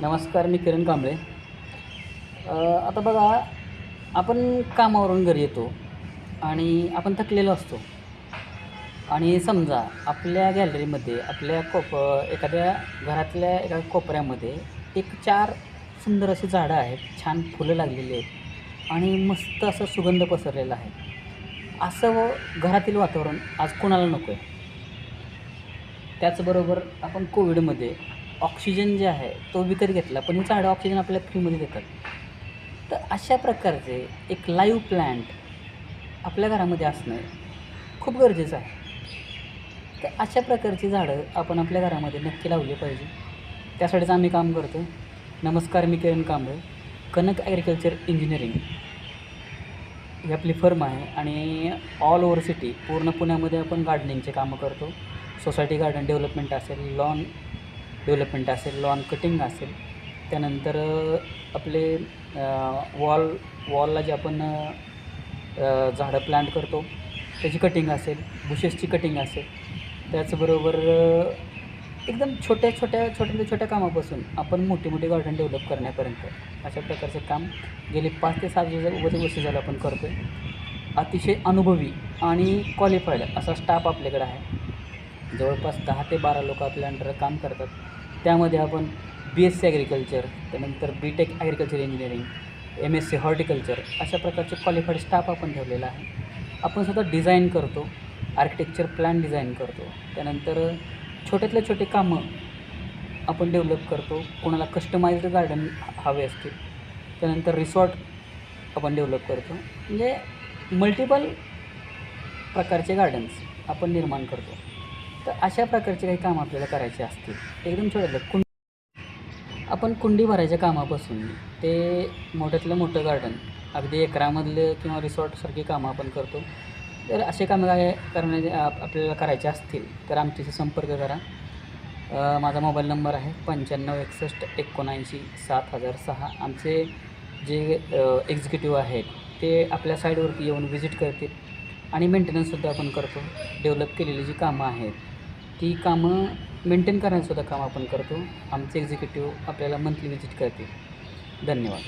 नमस्कार मी किरण कांबळे. आता बघा आपण कामावरून घरी येतो आणि आपण थकलेलो असतो. आणि समजा आपल्या गॅलरीमध्ये आपल्या कोप एखाद्या घरातल्या एका कोपऱ्यामध्ये एक चार सुंदर अशी झाडं आहेत छान फुलं लागलेली आहेत आणि मस्त असं सुगंध पसरलेला आहे. असं व घरातील वातावरण आज कोणाला नको आहे त्याचबरोबर आपण कोविडमध्ये ऑक्सिजन जे आहे तो विकत घेतला पण ही झाडं ऑक्सिजन आपल्याला फ्रीमध्ये देतात. तर अशा प्रकारचे एक लाईव्ह प्लॅन्ट आपल्या घरामध्ये असणं खूप गरजेचं आहे. तर अशा प्रकारची झाडं आपण आपल्या घरामध्ये नक्की लावली पाहिजे. त्यासाठीच आम्ही काम करतो. नमस्कार मी किरण कांबळे कनक ॲग्रिकल्चर इंजिनिअरिंग ही आपली फर्म आहे आणि ऑल ओव्हर सिटी पूर्ण पुण्यामध्ये आपण गार्डनिंगचे कामं करतो. सोसायटी गार्डन डेव्हलपमेंट असेल लॉन डेव्हलपमेंट असेल लॉन कटिंग असेल त्यानंतर आपले वॉल वॉलला जे आपण झाडं प्लांट करतो त्याची कटिंग असेल बुशेसची कटिंग असेल त्याचबरोबर एकदम छोट्या छोट्या छोट्या छोट्या कामापासून आपण मोठी मोठी गार्डन डेव्हलप करण्यापर्यंत अशा प्रकारचे काम गेली पाच ते सात वर्ष वर्ष झालं आपण करतो आहे अतिशय अनुभवी आणि क्वालिफाईड असा स्टाफ आपल्याकडे आहे. जवळपास दहा ते बारा लोक आपल्या अंडर काम करतात. त्यामध्ये आपण बी एस सी ॲग्रिकल्चर त्यानंतर B tech agriculture engineering M S C horticulture अशा प्रकारचे क्वालिफाईड स्टाफ आपण ठेवलेला आहे. आपण स्वतः डिझाईन करतो आर्किटेक्चर प्लॅन डिझाईन करतो. त्यानंतर छोट्यातले छोटे कामं आपण डेव्हलप करतो. कोणाला कस्टमाइज्ड गार्डन हवे असतील. त्यानंतर रिसॉर्ट आपण डेव्हलप करतो. म्हणजे मल्टिपल प्रकारचे गार्डन्स आपण निर्माण करतो. तर अशा प्रकारचे काही कामं आपल्याला करायचे असतील एकदम छोट्यातलं कुंड आपण कुंडी भरायच्या कामापासून ते मोठ्यातलं मोठं गार्डन अगदी एकरामधलं किंवा रिसॉर्टसारखी कामं आपण करतो. तर असे कामं काय करण्याचे आपल्याला करायचे असतील तर आमच्याशी संपर्क करा. माझा मोबाईल नंबर आहे पंच्याण्णव एकसष्ट एकोणऐंशी सात हजार सहा. आमचे जे एक्झिक्युटिव्ह आहेत ते आपल्या साईडवरती येऊन व्हिजिट करतील. आणि मेंटेनन्ससुद्धा आपण करतो. डेव्हलप केलेली जी कामं आहेत ती कामं मेंटेन करण्यासुद्धा काम आपण करतो. आमचे एक्झिक्युटिव्ह आपल्याला मंथली व्हिजिट करते धन्यवाद.